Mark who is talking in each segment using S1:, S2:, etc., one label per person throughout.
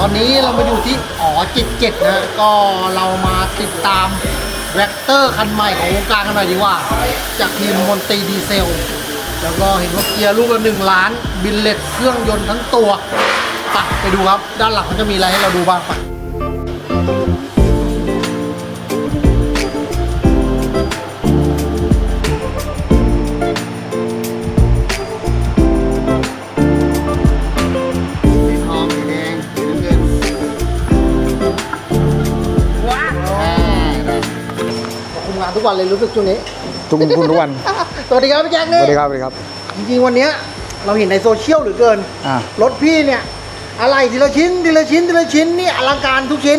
S1: ตอนนี้เรามาอยู่ที่อ๋อจิตเจ็ดนะก็เรามาติดตามแรคเตอร์คันใหม่ของวงการกันหน่อยดีกว่า จากทีมมนตีดีเซล แล้วก็เห็นว่าเกียร์ลูกละหนึ่งล้าน บินเล็ตเครื่องยนต์ทั้งตัวไปไปดูครับ ด้านหลังมันจะมีอะไรให้เราดูบ้างไป วันเลยรู้สึกช่วงนี้
S2: ทุกคุณทุกวัน
S1: สวัสดีครับพี่แจ็ค
S2: ส
S1: นี่
S2: วัสดีครับสวัสดีครับ
S1: จริงๆวันเนี้ยเราเห็นในโซเชียลเหรือเกิน
S2: อ่า
S1: รถพี่เนี่ย อะไรทีละชิ้นทีละชิ้นทีละชิ้นนี่อลังการทุกชิ้น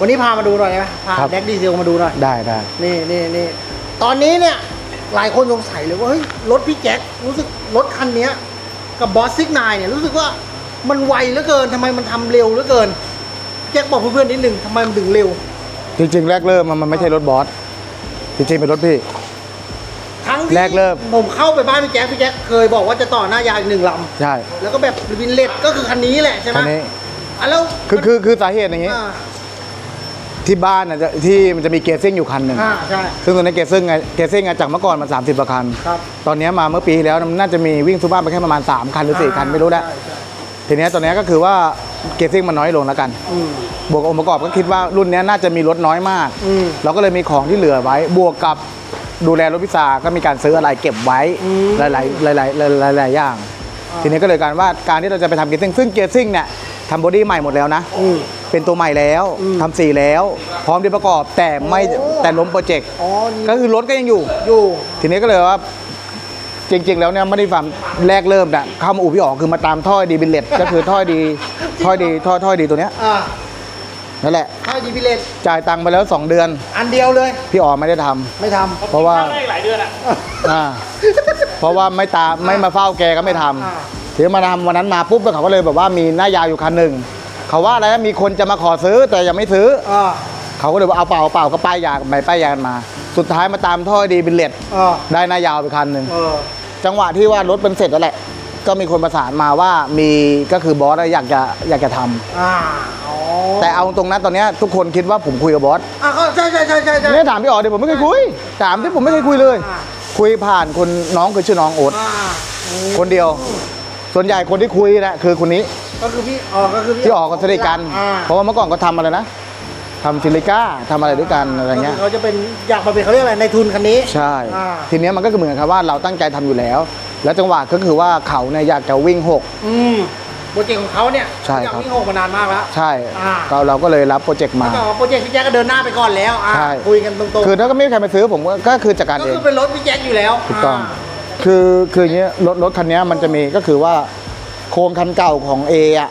S1: วันนี้พามาดูหน่อยได้ไหมพา
S2: ครับ
S1: แดกดีเซลมาดูหน่อย
S2: ได้ได้
S1: นี่นี่นี่ตอนนี้เนี่ยหลายคนสงสัยเลยว่าเฮ้ยรถพี่แจ็ครู้สึกรถคันเนี้ยกับบอสซิกนายเนี่ยรู้สึกว่ามันไวเหลือเกินทำไมมันทำเร็วเหลือเกิน แจ็คบอกเพื่อนๆนิดหนึ่งทำไมมันถึงเร็ว
S2: จริงๆ แรกเริ่มมันมันไม่ใช่รถบอส จริงๆเป็นรถพี่
S1: ทั้งที่
S2: แรกเริ่ม
S1: ผมเข้าไปบ้านพี่แจ็คพี่แจ็คเคยบอกว่าจะต่อหน้ายาวอีกหนึ่งล
S2: ใช่ำ
S1: แล้วก็แบบวินเลตก็คือคันนี้แหละใช่ไหม
S2: คันนี้
S1: อะแล้ว
S2: คือคือคือสาเหตุอย่างนี้
S1: อ่า
S2: ที่บ้านน่ะจะที่มันจะมีเกียร์ซิ่งอยู่คันหนึ่ง
S1: อ่าใช่
S2: ซึ่งตอนนี้เกียร์ซิ่งไงเกียร์ซิ่งอะจากเมื่อก่อนมัน 30กว่าคัน
S1: ครับ
S2: ตอนนี้มาเมื่อปีที่แล้วมันน่าจะมีวิ่งซูบ้านไปแค่ประมาณ 3 คันหรือ 4 คันไม่รู้แล้ว
S1: ใช่ใช่
S2: ทีนี้ตอนนี้ก็คือว่าเกียร์ซิ่งมันน้อยลงแล้วกัน
S1: อืม
S2: บวกกับองค์ประกอบก็คิดว่ารุ่นนี้น่าจะมีรถน้อยมาก
S1: อืม
S2: เราก็เลยมีของที่เหลือไว้ บวกกับดูแลรถพิซาก็มีการซื้ออะไรเก็บไว้
S1: อืม
S2: หลายๆหลายๆหลายๆหลายๆอย่าง
S1: อ่า
S2: ทีนี้ก็เลยการว่าการที่เราจะไปทำเกียร์ซิ่งซึ่งเกียร์ซิ่งเนี่ยทำบอดี้ใหม่หมดแล้วนะ
S1: อืม
S2: เป็นตัวใหม่แล้ว
S1: อืม
S2: ทำสีแล้ว พร้อมที่ประกอบแต่ไม่
S1: โอ้
S2: แต่ล้มโปรเจกต์
S1: อ๋อนี่
S2: ก็คือรถก็ยังอยู่
S1: อยู่
S2: ทีนี้ก็เลยว่าจริง ๆ แล้วเนี่ยไม่ได้ฟังแรกเริ่มนะเข้ามาอู่พี่อ๋อคือมาตามท่อดีบิลเลตก็คือท่อดีท่อดีท่อท่อดีตัวเนี้ย
S1: อ่า
S2: นั่นแหละ
S1: ถ้าดีพิเลน
S2: จ่ายตังค์ไปแล้ว 2 เดือน
S1: อันเดียวเลย
S2: พี่อ๋อไม่ได้ทำ
S1: ไม่ท
S2: เพราะว่า
S3: ได้หลายเดือนอะ
S2: อ่าเพราะว่าไม่ตามไม่มาเฝ้าแกก็ไม่ท
S1: อ่าำ
S2: ทีนี้มาทำวันนั้นมาปุ๊บแล้วเขาก็เลยแบบว่ามีหน้ายาวอยู่คันหนึ่งเขาว่าอะไรนะมีคนจะมาขอซื้อแต่ยังไม่ซื้อ
S1: อ่า
S2: เขาก็เลยว่าเอาเปล่าเอาเปล่าก็ป้ายยากันไปป้ายยากันมา สุดท้ายมาตามท่อดีบิลเลต
S1: อ่า
S2: ได้หน้ายาวไปคันหนึ่ง
S1: เออ
S2: จังหวะที่ว่ารถเป็นเสร็จแล้วแหละ ก็มีคนประสานมาว่ามีก็คือบอสอยากจะอยากจะทำ
S1: อ่าอ๋อ
S2: แต่เอาตรงนั้นตอนเนี้ยทุกคนคิดว่าผมคุยกับบอส
S1: อ่าก็ใช่ใช่ใช่ใช่ใช่
S2: เนี่ยถามพี่อ๋อเดี๋ยวผมไม่เคยคุยถามที่ผมไม่เคยคุยเลย
S1: อ่า
S2: คุยผ่านคนน้องคือชื่อน้องโอ๊ต
S1: อ่าอืม
S2: คนเดียว ส่วนใหญ่คนที่คุยนะคือคนนี้
S1: ก็คือพี่อ๋อก็คือพี่
S2: ที่ออกกันสนิทกัน
S1: อ่า
S2: เพราะว่าเมื่อก่อนก็ทำอะไรนะทำซิลิก้าทำอะไรด้วยกันอะไรเงี้ย
S1: ก็คือเขาจะเป็นอยากมาเป็นเขาเรียกอะไรในทุนคันนี้
S2: ใช่
S1: อ่า
S2: ทีเนี้ยมันก็คือเหมือนกับว่าเราตั้งใจทำอยู่แล้ว แล้วจังหวะก็คือว่าเขาเนี่ยอยากจะวิ่งหก
S1: อืมโปรเจกต์ของเขาเนี่ย
S2: ใช่
S1: อยาก
S2: ครับ
S1: วิ่งหกมานานมากแล้ว
S2: ใช่
S1: อ่า
S2: ก็เราก็เลยรับโปรเจกต์มา
S1: แต่ว่าโปรเจกต์พี่แจ๊คก็เดินหน้าไปก่อนแล้วอ่า
S2: ใช่
S1: คุยกันตรงๆ
S2: คือถ้าก็ไม่มีใครมาซื้อผมก็ก็คือจัดการ
S1: ก็
S2: เอง
S1: คือเป็นรถพี่แจ๊คอยู่แล้ว
S2: ถูกต้องา คือคืออย่างเงี้ยรถรถคันเนี้ยมันจะมีก็คือว่าโครงคันเก่าของ A อะ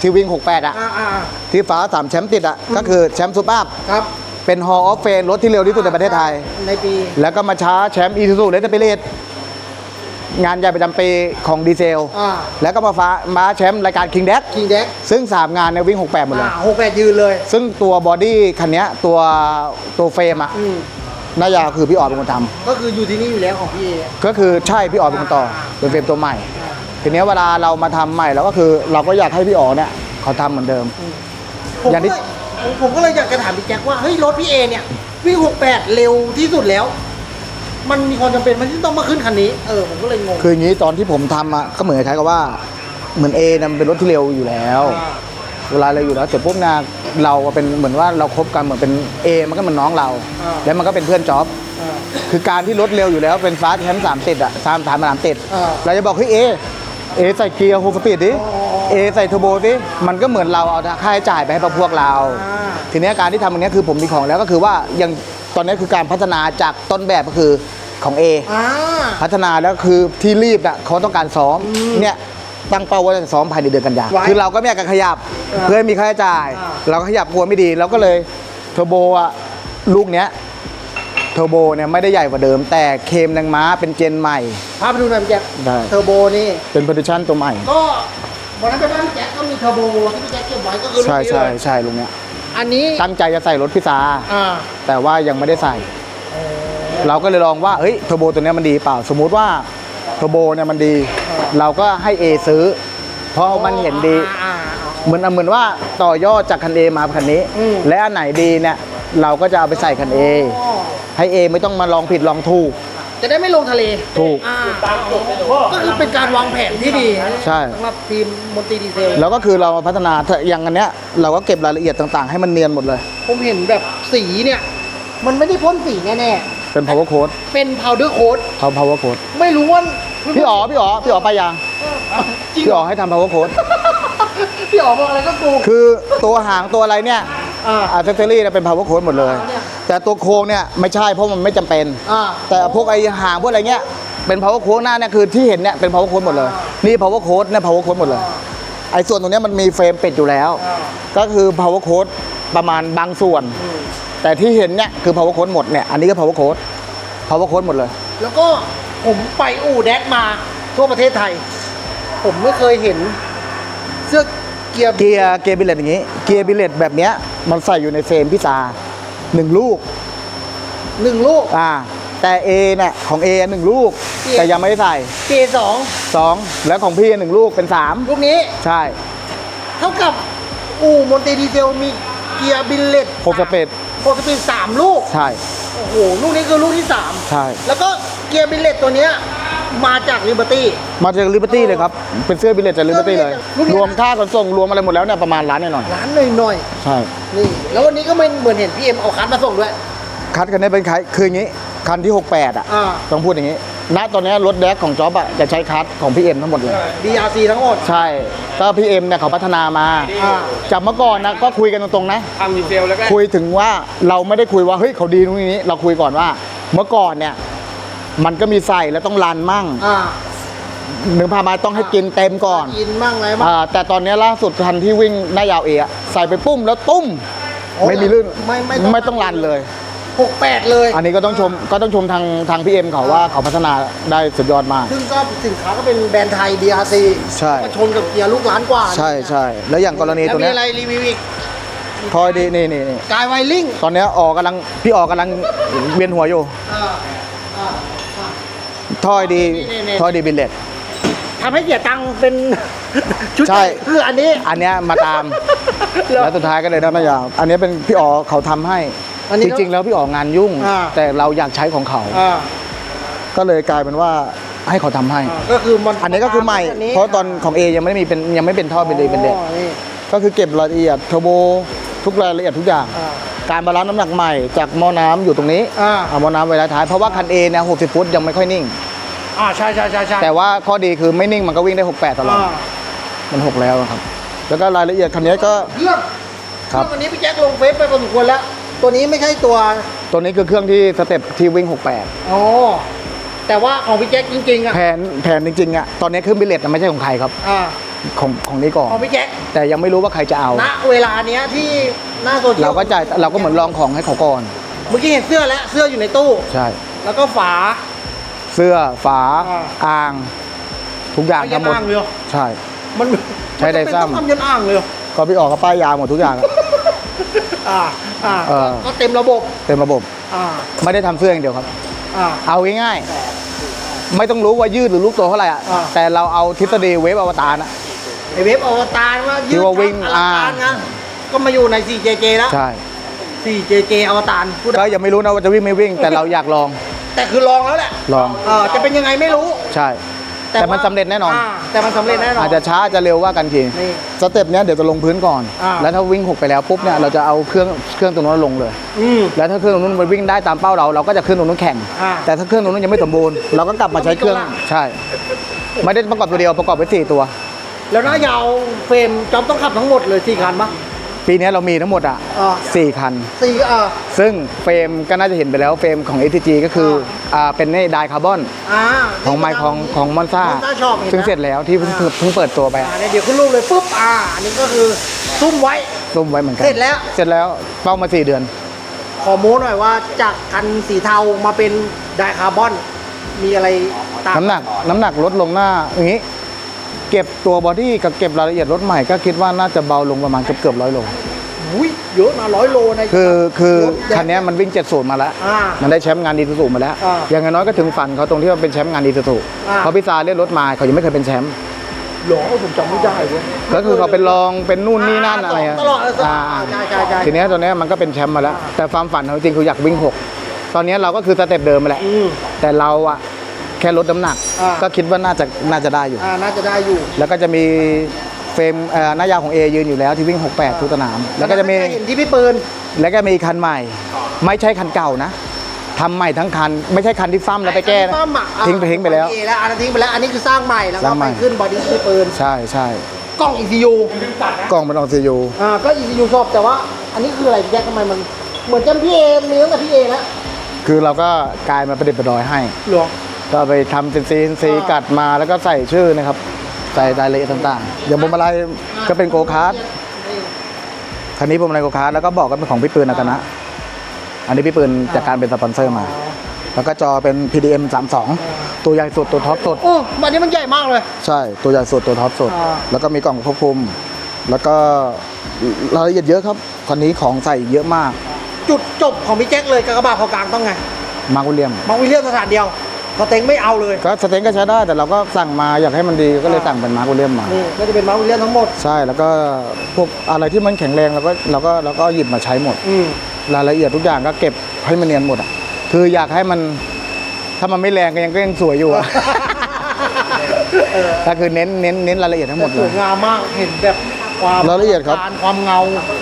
S2: ที่วิ่ง 68 อะ
S1: อ่าอ่า
S2: ที่ฟ้าสามแชมป์ติดอะ ก็คือแชมป์ซูเปอร์
S1: ครับ
S2: เป็น Hall of Fame รถที่เร็วที่สุดในประเทศไทย
S1: ในปี
S2: แล้วก็มาช้าแชมป์อีซูซูเลสเปเรต งานใหญ่ประจำปีของดีเซล
S1: อ่า
S2: แล้วก็มาฟ้ามาแชมป์รายการ King d e
S1: คิงแดก
S2: ซึ่ง 3 งานเนี่ยวิ่ง 68 หมดเลย
S1: อ่าหกแปดยืนเลย
S2: ซึ่งตัวบอดี้คันเนี้ยตัวตัวเฟรมอะ
S1: อืม
S2: หน้ายาวคือพี่ออดเป็นคนทำ
S1: ก็คืออยู่ที่นี่อยู่แล้วของพี่เอ
S2: ก็คือใช่พี่อ๋อเป็นคนต่อเป็นเฟรมตัวใหม่ ทีเนี้ยเวลาเรามาทำใหม่เราก็คือ เราก็อยากให้พี่อ๋อเนี่ยเขาทำเหมือนเดิม
S1: ผม
S2: อย่าง
S1: ก็
S2: ที่
S1: เลยผมผมก็เลยอยากจะถามพี่แจ็คว่าเฮ้ยรถพี่เอเนี่ยวิ่งหกแปดเร็วที่สุดแล้ว มันมีความจำเป็นมันที่ต้องมาขึ้นคันนี้ เออผมก็เลยงง
S2: คืออย่างนี้ตอนที่ผมทำอะก็เหมือนคล้ายกับว่า เหมือนเอนะมันเป็นรถที่เร็วอยู่แล้ว
S1: อ่า
S2: เวลาเราอยู่แล้วเสร็จปุ๊บนะเราเป็นเหมือนว่าเราคบกันเหมือนเป็นเอมันก็เหมือนน้องเรา
S1: อ่า
S2: แล้วมันก็เป็นเพื่อนจ็อบ
S1: อ่า
S2: คือการที่รถเร็วอยู่แล้วเป็นฟ้าแชมป์สามติดอะสามสามสามติด
S1: อ่า
S2: เราจะบอกเฮ้ยเอเอใส่เกียร์โฮสปีดดิ
S1: อ๋อ
S2: เอใส่เทอร์โบดิมันก็เหมือนเราเอาค่าใช้จ่ายไปให้พวกเรา
S1: อ่า
S2: ทีเนี้ยการที่ทำอันเนี้ยคือผมมีของแล้วก็คือว่ายัง ตอนนี้คือการพัฒนาจากต้นแบบก็คือของ A
S1: อ่า
S2: พัฒนาแล้วคือที่รีบอะเขาต้องการซ้อมเนี่ยตั้งเป้าว่าจะซ้อมภายในเดือนกันยา
S1: ไว้
S2: คือเราก็ไม่อยากจะขยับ
S1: อ่า
S2: เพื่อให้มีค่าใช้จ่าย
S1: อ่า
S2: เราก็ขยับกลัวไม่ดีเราก็เลยเทอร์โบอะลูกเนี้ยเทอร์โบเนี่ยไม่ได้ใหญ่กว่าเดิม แต่เคมแรงม้าเป็นเจนใหม่
S1: พาไปดูหน่อยพี่แจ็ค
S2: ได้
S1: เทอร์โบนี่
S2: เป็นโปรดิชั่นตัวใหม่
S1: ก็วันนั้นไปบ้านพี่แจ็คก็มีเทอร์โบที่พี่แจ็คเก็บไว้ก็คือรุ่น
S2: ใช่
S1: นี้
S2: ใช่
S1: เลย
S2: ใช่ลุงเนี้ย
S1: อันนี้
S2: ตั้งใจจะใส่รถพิซา
S1: อ่า
S2: แต่ว่ายังไม่ได้ใส่ เราก็เลยลองว่าเฮ้ยเทอร์โบตัวเนี้ยมันดีเปล่า สมมุติว่าเทอร์โบเนี่ยมันดี เราก็ให้ A ซื้อ เพราะมันเห็นดี
S1: อ่าอ่า
S2: เหมือนเหมือนว่าต่อยอดจากคัน A มาคันนี้
S1: อืม
S2: และอันไหนดีเนี่ยเราก็จะเอาไปใส่คัน A
S1: อ๋อ
S2: ให้ A ไม่ต้องมาลองผิดลองถูก
S1: จะได้ไม่ลงทะเล
S2: ถูก
S1: อ่าก็คือเป็นการวางแผนที่ดี
S2: ใช่
S1: สำหรับทีมมนตรีดีเซล
S2: แล้วก็คือเรามาพัฒนาถ้าอย่างอันเนี้ยเราก็เก็บรายละเอียดต่างๆ ให้มันเนียนหมดเลย
S1: ผมเห็นแบบสีเนี่ย มันไม่ได้พ่นสีแน่
S2: เป็น power code
S1: ๆ เป็น powder coat
S2: เขา power code
S1: ไม่รู้ว่า
S2: พี่อ๋อพี่อ๋อพี่อ๋อไปยัง
S1: จริง
S2: พี่อ๋อให้ทำ power code
S1: พี่อ๋อบอกอะไรก็กู
S2: คือตัวหางตัวอะไรเนี่ย
S1: อ่า
S2: อัเซสซอรี่เนี่ยเป็น power code หมดเลย
S1: เนี่ย
S2: แต่ตัวโครงเนี่ยไม่ใช่เพราะมันไม่จำเป็น
S1: อ่า
S2: แต่พวกไอ้หางพวกอะไรเงี้ยเป็น power code หน้าเนี่ยคือที่เห็นเนี่ยเป็น power code หมดเลย นี่ power code เนี่ย power code หมดเลย ไอ้ส่วนตรงเนี้ยมันมีเฟรมปิดอยู่แล้ว
S1: อ่า
S2: ก็คือ power code ประมาณบางส่วน แต่ที่เห็นเนี่ยคือ power code หมดเนี่ยอันนี้ก็ power code power code หมดเลย
S1: แล้วก็ผมไปอู่แดดมาทั่วประเทศไทย ผมไม่เคยเห็น เสื้อเกียร์
S2: เกียร์เกียร์บิลเลตอย่างนี้ เกียร์บิลเลตแบบเนี้ยมันใส่อยู่ในเฟรมพี่ตา หนึ่งลูก
S1: หนึ่งลูก
S2: อ่า แต่ A เนี่ยของ A หนึ่งลูก
S1: เกียร์
S2: แต่ยังไม่ได้ใส่
S1: เกียร์สอง
S2: สองแล้วของพี่หนึ่งลูกเป็นสาม
S1: ลูกนี้
S2: ใช่
S1: เท่ากับอู่มนตรีดีเซลมีเกียร์บิลเลต
S2: หกสเปด
S1: หกสปีดสามลูก
S2: ใช่
S1: โอ้โห ลูกนี้คือลูกที่สาม
S2: ใช่
S1: แล้วก็เกียร์บิลเลตตัวเนี้ย มาจากลิเบอร์ตี้
S2: มาจากลิเบอร์ตี้เลยครับ เป็นเสื้อบิลเลตจากลิเบอร์ตี้เลย
S1: ลูกนี้
S2: รวมค่าขนส่งรวมอะไรหมดแล้วเนี่ยประมาณล้านหน่อย
S1: ร้านหน่อย
S2: ๆใช่
S1: ๆนี่ แล้ววันนี้ก็ไม่เหมือนเห็นพี่เอ็มเอาคันมาส่งด้วย
S2: คัดคันนี้เป็นคันคืออย่างนี้ คันที่ 68 อะ
S1: อ่า
S2: ต้องพูดอย่างนี้ ณ ตอนนี้รถแดกของจ๊อบอะจะใช้คัดของพี่เอ็มทั้งหมดเลย
S1: DRC ทั้งหมด
S2: ใช่ก็พี่เอ็มเนี่ยเขาพัฒนามา
S1: อ่า
S2: จากเมื่อก่อนนะก็คุยกันตรงๆนะ
S3: ทำดีเซลแล้วก็
S2: คุยถึงว่าเราไม่ได้คุยว่าเฮ้ยเขาดีตรงนี้ เราคุยก่อนว่า เมื่อก่อนเนี่ย มันก็มีใส่แล้วต้องรันมั่ง
S1: อ่า
S2: หนึ่งพามาต้องให้กินเต็มก่อน
S1: กินมั่งอะไรมั่ง
S2: อ่าแต่ตอนนี้ล่าสุดคันที่วิ่งหน้ายาวเอะใส่ไปปุ้มแล้วตุ้ม
S1: โอ้
S2: ไม่มีลื่น
S1: ไม่ไม่ต้อง
S2: ไม่ต้องรันเลย
S1: หกแปดเลย
S2: อันนี้ก็ต้องชมก็ต้องชมทางทางพี่เอ็มเขาว่าเขาพัฒนาได้สุดยอดมาก
S1: ซึ่งก็สินค้าก็เป็นแบรนด์ไทย DRC
S2: ใช่
S1: มาชนกับเกียร์ลูกล้านกว่า
S2: ใช่ใช่แล้วอย่างกรณี
S1: แล้ว
S2: ตัว
S1: มี
S2: เนี้ย
S1: อะไรรีวิวอีก
S2: ทอยดีนี่นี่นี่
S1: กายไวลิง
S2: ตอนเนี้ยออกกำลังพี่ออกกำลังเวียนหัวอยู่
S1: อ่าอ่าอ่า
S2: ทอยดี
S1: นี่นี่
S2: ทอยดีบิลเลต
S1: ทำให้เสียตังค์เป็น ชุด
S2: ใช่
S1: คืออันนี้
S2: อันเนี้ยมาตาม
S1: เหรอ
S2: แล้วสุดท้ายก็เลยได้หน้ายาวอันนี้เป็นพี่อ๋อเขาทำให้
S1: อันนี้
S2: จริง ๆ แล้วพี่อ๋องานยุ่ง
S1: อ่า
S2: แต่เราอยากใช้ของเขา
S1: อ่า
S2: ก็เลยกลายเป็นว่าให้เขาทำให้
S1: อ่าก็คือมัน
S2: อันนี้ก็คือใหม่
S1: อันนี้
S2: เพราะตอนของ A ยังไม่ได้มีเป็นยังไม่เป็นท่อเป็นเลยเป็นเด็ก
S1: อ๋อนี่
S2: ก็คือเก็บรายละเอียดเทอร์โบทุกรายละเอียดทุกอย่าง
S1: อ่า
S2: การบาลานซ์น้ำหนักใหม่จากหม้อน้ำอยู่ตรงนี้
S1: อ่า
S2: เอาหม้อน้ำไว้ท้าย เพราะว่าคัน A เนี่ย60 ฟุตยังไม่ค่อยนิ่ง
S1: อ่าใช่ใช่ใช่ใช่
S2: แต่ว่าข้อดีคือไม่นิ่งมันก็วิ่งได้ 68 ตลอด
S1: อ่า
S2: มัน 6 แล้วครับ แล้วก็รายละเอียดคันนี้ก็
S1: เครื่อง
S2: ครับ
S1: เคองวันนี้พี่แจ็คลงเฟซไปพอสมควรแล้ว ตัวนี้ไม่ใช่ตัว
S2: ตัวนี้คือเครื่องที่สเต็ปที่วิ่ง 68
S1: อ๋อแต่ว่าของพี่แจ็คจริงๆอะ
S2: แผนแผนจริงๆอะตอนนี้เครื่องบิลเลตไม่ใช่ของใครครับ
S1: อ่า
S2: ของของนี้ก่อน
S1: ของพี่แจ็ค
S2: แต่ยังไม่รู้ว่าใครจะเอา
S1: ณเวลาเนี้ยที่หน้าโซเชียล
S2: เราก็จ่ายเราก็เหมือนลองของให้เขาก่อน
S1: เมื่อกี้เห็นเสื้อแล้วเสื้ออยู่ในตู้
S2: ใช่
S1: แล้วก็ฝา
S2: เสื้อฝา
S1: อ่า
S2: อ่าง ทุกอย่าง
S1: เอายั
S2: ทั้
S1: น
S2: งหมด
S1: อ่างเลยเหรอ
S2: ใช่
S1: มัน
S2: ใช้ไดซัม
S1: นต้องทำยันอ่างเลยเหรอ
S2: ก็พี่ออกกับป้ายยาหมดทุกอย่างอะ
S1: อ่าอ่า
S2: เออ
S1: ก็เต็มระบบ
S2: เต็มระบบ
S1: อ่า
S2: ไม่ได้ทำเสื้ออย่างเดียวครับ
S1: อ่า
S2: เอาง่ายๆ ไม่ต้องรู้ว่ายืดหรือลูกโตเท่าไหร่อะ
S1: อ่า
S2: แต่เราเอาทฤษฎีเวฟอวตารนะ
S1: ไอเว็บอวตารว่า
S2: ที่ว่าวิ่ง
S1: อลังการ
S2: อ่า
S1: นะก็มาอยู่ใน 4JJ แล้ว
S2: ใช่
S1: 4JJ อวตารพูด
S2: ก็ยังไม่รู้นะว่าจะวิ่งไม่วิ่ง แต่เราอยากลอง
S1: แต่คือลองแล้วแหละ
S2: ลอง
S1: เออจะเป็นยังไงไม่รู้
S2: ใช่ แต่มัน
S1: ว่า
S2: สำเร็จแน่นอนา
S1: แต่มันสำเร็จแน่นอน
S2: อาจจะช้าอาจจะเร็วว่ากันที
S1: นี่
S2: สเต็ปเนี้ยเดี๋ยวจะลงพื้นก่อน
S1: อ่า
S2: แล้วถ้าวิ่งหกไปแล้วปุ๊บเนี่ยเราจะเอาเครื่องเครื่องตรงนู้นลงเลย
S1: อืม
S2: แล้วถ้าเครื่องตรงนู้นมันวิ่งได้ตามเป้าเราเราก็จะขึ้นตรงนู้นแข่ง
S1: อ่า
S2: แต่ถ้าเครื่องตรงนู้นยังไม่สมบูรณ์เราก็กลับมาใช้เครื่อง
S1: ต้องมีตัวหลัก
S2: ใช่ ไม่ได้ประกอบตัวเดียวประกอบไปสี่ตัว
S1: แล้วหน้ายาวเฟรมจอมต้องขับทั้งหมดเลยสี่คันปะ
S2: ปีนี้เรามีทั้งหมดอะ
S1: อ่า
S2: สี่คัน
S1: สี่อ่า
S2: ซึ่งเฟรมก็น่าจะเห็นไปแล้วเฟรมของ ATG ก็คืออ่าเป็นในไดคาร์บอน
S1: อ่า
S2: ของไมค์ของของมอนซ่า
S1: Monza Shop เห็นไหม
S2: ซึ่งเสร็จแล้วที่เพิ่งเพิ่งเปิดตัวไป
S1: อ่าเนี่ยเดี๋ยวขึ้นรูปเลยปุ๊บอ่าอันนี้ก็คือซุ่มไว้
S2: ร่วมไว้เหมือนกัน
S1: เสร็จแล้ว
S2: เสร็จแล้วเป้ามาสี่เดือน
S1: ขอโม้หน่อยว่าจากคันสีเทามาเป็นไดคาร์บอน มีอะไรต่าง
S2: น้ำหนักน้ำหนักลดลงหน้าอย่างนี้ เก็บตัวบอดี้กับเก็บรายละเอียดรถใหม่ก็คิดว่าน่าจะเบาลงประมาณเกือบเกือบร้อยโล
S1: อุ้ยเยอะนะร้อยโลใน
S2: คือคือ
S1: รถแดง
S2: คันนี้มันวิ่งเจ็ดศูนย์มาแล้ว
S1: อ่า
S2: มันได้แชมป์งานดีสุดมาแล้ว
S1: อ่า
S2: อย่างน้อยก็ถึงฝันเขาตรงที่ว่าเป็นแชมป์งานดีสุด
S1: อ่า
S2: เพราะพี่ซาเล่นรถมาเขายังไม่เคยเป็นแชมป์
S1: หรอผมจำไม่ได้เว้ย
S2: ก็คือเขาเป็นรองเป็นนู่นนี่นั่นอะไร
S1: ส
S2: อะ
S1: งตลอดเลย
S2: อ่า
S1: ใช่ใช่ใช่
S2: ทีเนี้ยตัวเนี้ยมันก็เป็นแชมป์มาแล้ว แต่ความฝันของจริงคืออยากวิ่งหกตอนเนี้ยเราก็คือสเต็ปเดิมไปแหละ
S1: อืม
S2: แต่เราอะ แค่ลดน้ำหนัก
S1: อ่า
S2: ก็คิดว่าน่าจะน่าจะได้อยู่
S1: อ่าน่าจะได้อยู่
S2: แล้วก็จะมีเฟรมเอ่อหน้ายาวของ A ยืนอยู่แล้วที่วิ่ง 68 ทุกสนาม แล้วก็จะมี
S1: เห็นที่พี่ปืน
S2: แล้วก็มีคันใหม่ ไม่ใช่คันเก่านะทำใหม่ทั้งคัน ไม่ใช่คันที่ฟ้ามแล้วไปแก้นะ
S1: ป้อมอะอะ
S2: ทิ้งไปทิ้งไปแล้ว
S1: บอดี้ A แล้วอันนั้นทิ้งไปแล้ว อันนี้คือสร้างใหม่ แล้ว
S2: ส
S1: ก็
S2: ร้างให
S1: ไป
S2: ม่
S1: ขึ้นบอดี้พี่ปืน
S2: ใช่ใช่
S1: กล้อง ECU
S2: กล้องมันออกซียู
S1: อ่า ก็ ECU ชอบแต่ว่า อันนี้คืออะไรพี่แจ็คทำไมมัน เหมือนจำพี่เอมีตั้งแต่พี่เอแล้ว
S2: คือเราก็กลายมาประดิษฐ์ประดอยให้
S1: หรอ
S2: ก็ไปทำเป็นซีนซี
S1: อ่า
S2: กัดมาแล้วก็ใส่ชื่อนะครับ ใส่รายละเอียดต่างๆ อย่างพวงมาลัยก็เป็นโกคาร์ดคันนี้พวงมาลัยโกคาร์ดแล้วก็บอกก็เป็นของพี่ปืนอากานะ อันนี้พี่ปืนจากการเป็นสปอนเซอร์มา แล้วก็จอเป็น PDM 32 ตัวใหญ่สุดตัวท็อปสุด
S1: โอ้มันนี้มันใหญ่มากเลย
S2: ใช่ตัวใหญ่สุดตัวท็อปสุด
S1: อ่า
S2: แล้วก็มีกล่องควบคุม แล้วก็รายละเอียดเยอะครับคันนี้ของใส่เยอะมาก
S1: จุดจบของพี่แจ็คเลยกากบาทพอกลางต้องไง
S2: มาร์ควิลเลียม
S1: มองวิลเลียมสถานเดียว สเต็งไม่เอาเลย
S2: ก็สเต็งก็ใช้ได้แต่เราก็สั่งมาอยากให้มันดีก็เลยสั่งเป็นมาร์ควิลเลียมมา
S1: นี่ก็จะเป็นมาร์ควิลเลียมทั้งหมด
S2: ใช่แล้วก็พวกอะไรที่มันแข็งแรงเราก็เราก็เราก็หยิบมาใช้หมด
S1: อืม
S2: รายละเอียดทุกอย่างก็เก็บให้มันเนียนหมดอะคืออยากให้มันถ้ามันไม่แรงก็ยังก็ยังสวยอยู่อะ
S1: เออ
S2: ก็คือเน้นเน้นเน้นรายละเอียดทั้งหมด
S1: ส
S2: เล
S1: วย
S2: ย
S1: งามมากเห็นแบบความ
S2: รายละเอียดครับ
S1: การความเงา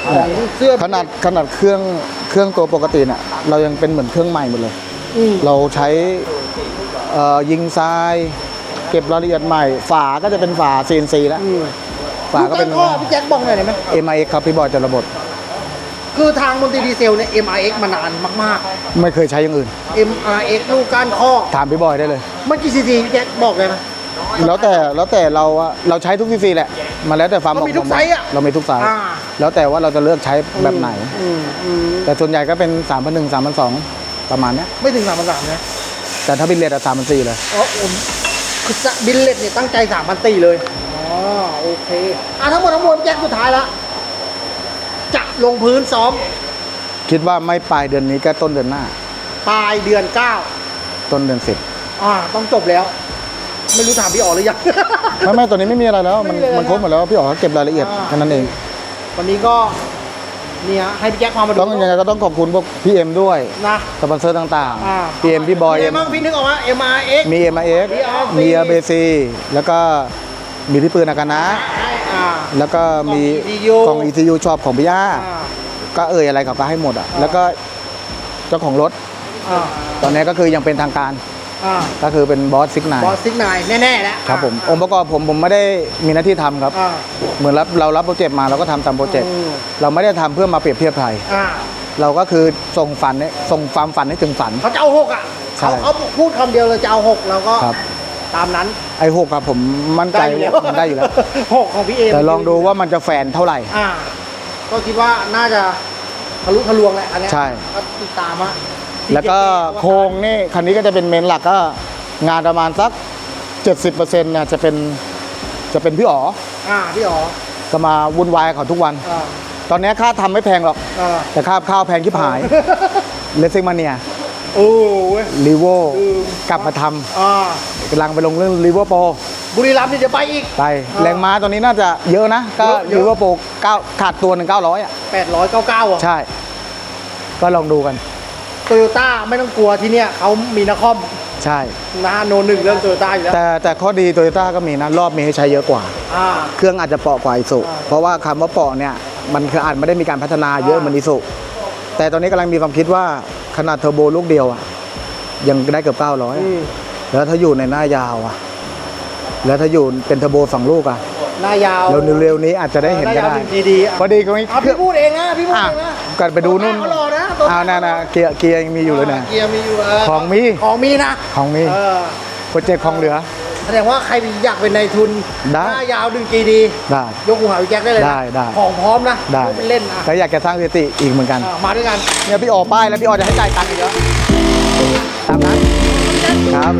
S1: ของเสื้อ
S2: ขนาดขนาดเครื่องเครื่องตัวปกติเนี่ยเรายังเป็นเหมือนเครื่องใหม่หมดเลย
S1: อืม
S2: เราใช้เอ่อ ยิงทราย เก็บรายละเอียดใหม่ ฝาก็จะเป็นฝา CNC แล้ว
S1: อืม
S2: ฝาก็เป็น
S1: ลูข้อพี่แจ็คบอกหน่อยได้ไหม
S2: MIX ครับพี่บอยจรบด
S1: คือทางมอนติดีเซลเนี่ย MRX มานานมาก
S2: ไม่เคยใช้อย่างอื่น
S1: ๆ MRX ลูกก้านข้อ
S2: ถามพี่บอยได้เลย
S1: มันกี่ซีซีพี่แจ็คบอกเลยไหม
S2: แล้วแต่แล้วแต่เราอะเราใช้ทุกซีซีแหละมันแล้วแต่ความ
S1: มันมี
S2: เหาะ
S1: ทุกไซส์อะ
S2: เรามีทุกไซส์
S1: อ่า
S2: แล้วแต่ว่าเราจะเลือกใช้แบบไหน
S1: อืมอืม
S2: แต่ส่วนใหญ่ก็เป็น3 1 0 0 3 2 0 0ประมาณเนี้ย
S1: ไม่ถึงสามพันสามนะ
S2: แต่ถ้าบินเลทอะ3 4 0เลย
S1: อ๋อผมคือจะบินเลตเนี่ยตั้งใจสามพันตีเลย อ๋อ โอเค อะทั้งหมดทั้งมวลพี่แจ็คสุดท้ายละ จะลงพื้นซ้อม
S2: คิดว่าไม่ปลายเดือนนี้ก็ต้นเดือนหน้า
S1: ปลายเดือนเก้า
S2: ต้นเดือนสิบ
S1: อ่า ต้องจบแล้ว ไม่รู้ถามพี่อ๋อหรือยัง
S2: ไม่ไม่ตัวนี้ไม่มีอะไรแล้ว มัน
S1: ไม่มีอะไร
S2: มันครบหมดแล้วพี่อ๋อเก็บรายละเอียด
S1: อ่า
S2: แค่นั้นเอง
S1: วันนี้ก็ เนี่ยให้พี่แจ็คพามาดู
S2: ต้องยังไงก็ต้องขอบคุณพวกพี่เอ็มด้วย
S1: นะ
S2: สปอนเซอร์ต่าง
S1: อ่า
S2: ๆพี่เอ็มพี่บอย
S1: มี
S2: เอ็
S1: อะไร
S2: ม
S1: บ้างพี่นึกออกว่า MRX
S2: มี MIX
S1: มี
S2: มี
S1: RC
S2: RBC แล้วก็มีพี่ปืนอากานะ
S1: อ่า
S2: แล้วก็มี
S1: กล่อง ECU
S2: กล่อง ECU ชอบของพี่ย่า
S1: อ่า
S2: ก็เอ่ยอะไรเขาก็ให้หมดอะ แล้วก็เจ้าของรถ
S1: อ่า
S2: ตอนนี้ก็คือยังเป็นทางการ
S1: อ่า
S2: ก็คือเป็นบอสซิกนาย
S1: บอสซิกนายแน่ๆแล้ว
S2: ครับผม
S1: อ่า
S2: องค์ประกอบผมผมไม่ได้มีหน้าที่ทำครับ
S1: อ่า
S2: เหมือนรับเรารับโปรเจกต์มาเราก็ทำตามโปรเจกต์
S1: อืม
S2: เราไม่ได้ทำเพื่อมาเปรียบเทียบใคร
S1: อ่า
S2: เราก็คือส่งฝันเนี่ยส่งความฝันให้ถึงฝัน
S1: เขาจะเอาหกอะ
S2: ใช่
S1: เขาเขาพูดคำเดียวเลยจะเอาหกเราก็
S2: ครับ
S1: ตามนั้น
S2: ไอ้หกครับผมมั่นใจ
S1: ได้อยู่แล้ว
S2: มันได้อยู่แล้ว
S1: หกของพี่เอม
S2: แต่ลองดูว่ามันจะแฟนเท่าไหร่
S1: อ่า ก็คิดว่าน่าจะทะลุทะลวงแหละอันเนี้ย
S2: ใช่
S1: ก็ติดตามอะ
S2: แล้วก็โครงนี่คันนี้ก็จะเป็นเมนหลักก็งานประมาณสัก 70%เนี่ยจะเป็นจะเป็นพี่อ๋อ
S1: อ่าพี่อ๋อ
S2: ก็มาวุ่นวายกับเขาทุกวัน
S1: อ่า
S2: ตอนนี้ค่าทำไม่แพงหรอก
S1: อ่า
S2: แต่ค่าข้าวแพงที่หายเลสซิ่งมาเนีย
S1: โอ้เว้ย
S2: รีโว
S1: อืม
S2: กลับมาท
S1: อ่าำ
S2: กำลังไปลงเรื่องรีโวโป
S1: บุรีรัมย์นี่จะไปอีก
S2: ไป
S1: อ่า
S2: แรงม้าตอนนี้น่าจะเยอะนะก็
S1: เยอะเยอะ
S2: รีโวโปเก้าขาดตัวหนึ่งเก้าร้อยอะ
S1: 899อะ
S2: ใช่ ก็ลองดูกัน
S1: โตโยต้าไม่ต้องกลัวที่เนี่ยเขามีนคอม
S2: ใช่
S1: นะโนหนึ่งเรื่องโตโยต้าอยู่แล้ว
S2: แต่แต่ข้อดีโตโยต้าก็มีนะ รอบมีให้ใช้เยอะกว่า
S1: อ่า
S2: เครื่องอาจจะเปราะกว่าอิสุ
S1: อ่า
S2: เพราะว่าคำว่าเปราะเนี่ยมันคืออาจไม่ได้มีการพัฒนาเยอะ
S1: อ่า
S2: เหมือนอิสุ แต่ตอนนี้กำลังมีความคิดว่าขนาดเทอร์โบลูกเดียวอะยังได้เกือบ
S1: อืม
S2: 900แล้วถ้าอยู่ในหน้ายาวอะแล้วถ้าอยู่เป็นเทอร์โบสองลูกอะ
S1: หน้ายาว
S2: เร็วๆนี้อาจจะได้เห็น
S1: ห
S2: ก็
S1: น้ายาว
S2: ได้
S1: ถึงทีดีอะ
S2: พอดีก็มี
S1: อะพี่พูดเองนะพี่พูด
S2: อะ
S1: เองนะ
S2: กันไปดูนู่น
S1: เขารอ นะตัว
S2: อ้าวนั่นนะเกียร์เกียร์ยังมีอยู่เลยนะ
S1: เกียร์มีอยู่เออ
S2: ของมี
S1: ของมีนะ
S2: ของมี
S1: เออ
S2: โปรเจกต์ของเหลือ
S1: แสดงว่าใครอยากเป็นนายทุน
S2: ได้
S1: หน้ายาวดึงจีดี
S2: ได้
S1: ยกหูหาวิแจ็คได้เลยนะ
S2: ได้ได้
S1: ของพร้อมนะ
S2: ได้
S1: ยกเป็นเล่นอะ
S2: ก็อยากจะสร้างสถิติอีกเหมือนกัน
S1: อะมาด้วยกัน
S2: เนี่ยพี่ออป้ายแล้วพี่ออจะให้จ่ายตังค์อีกแล้วตามนั้นครับ